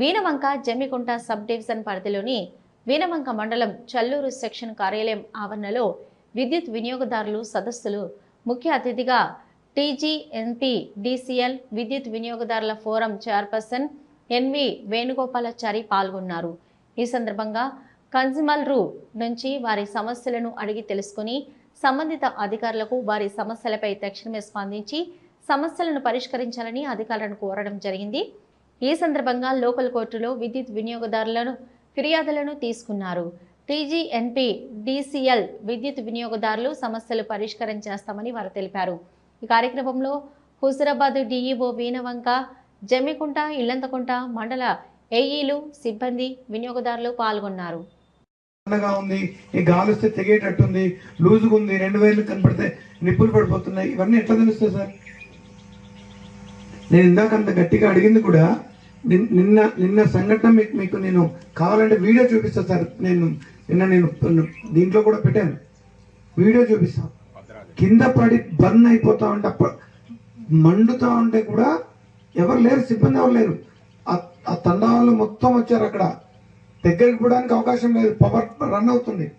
Veenavanka Jammikunta sub division పరిధిలోని వీణవంక మండలం Challur section కార్యాలయం ఆవరణలో విద్యుత్ వినియోగదారులు సదస్సులు. ముఖ్య అతిథిగా టీజీఎన్పీ డిసిఎల్ విద్యుత్ వినియోగదారుల ఫోరం చైర్పర్సన్ ఎన్వి వేణుగోపాలాచారి పాల్గొన్నారు. ఈ సందర్భంగా కన్జ్యూమర్ రూ నుంచి వారి సమస్యలను అడిగి తెలుసుకుని సంబంధిత అధికారులకు వారి సమస్యలపై తక్షణమే స్పందించి సమస్యలను పరిష్కరించాలని అధికారులను కోరడం జరిగింది. ఈ సందర్భంగా లోకల్ కోర్టులో విద్యుత్ వినియోగదారులను ఫిర్యాదులను తీసుకున్నారు. టీజీఎన్పీ డిసిఎల్ విద్యుత్ వినియోగదారులు సమస్యలు పరిష్కారం చేస్తామని వారు తెలిపారు. ఈ కార్యక్రమంలో హుజరాబాద్ డిఈఓ వీణవంక జమ్మికుంట ఇల్లంతకుంట మండల ఏఈలు సిబ్బంది వినియోగదారులు పాల్గొన్నారు. సన్నగా ఉంది ఈ గాలి వస్తే తెగేటట్టుంది లూజుగా ఉంది రెండు వేలు కనపడితే నిప్పులు పడిపోతున్నాయి. ఇవన్నీ ఎట్లా తెలుస్తాయి సార్? నేను ఇందాక అంత గట్టిగా అడిగింది కూడా నిన్న నిన్న సంఘటన మీకు మీకు నేను కావాలంటే వీడియో చూపిస్తా సార్. నేను నిన్న నేను దీంట్లో కూడా పెట్టాను. వీడియో చూపిస్తా. కింద పడి బర్న్ అయిపోతా ఉంటే అప్ప- మండుతా ఉంటే కూడా ఎవరు లేరు సిబ్బంది ఎవరు లేరు. ఆ- ఆ తండా వాళ్ళు మొత్తం వచ్చారు అక్కడ. దగ్గరికి పోవడానికి అవకాశం లేదు. పవర్ రన్ అవుతుంది.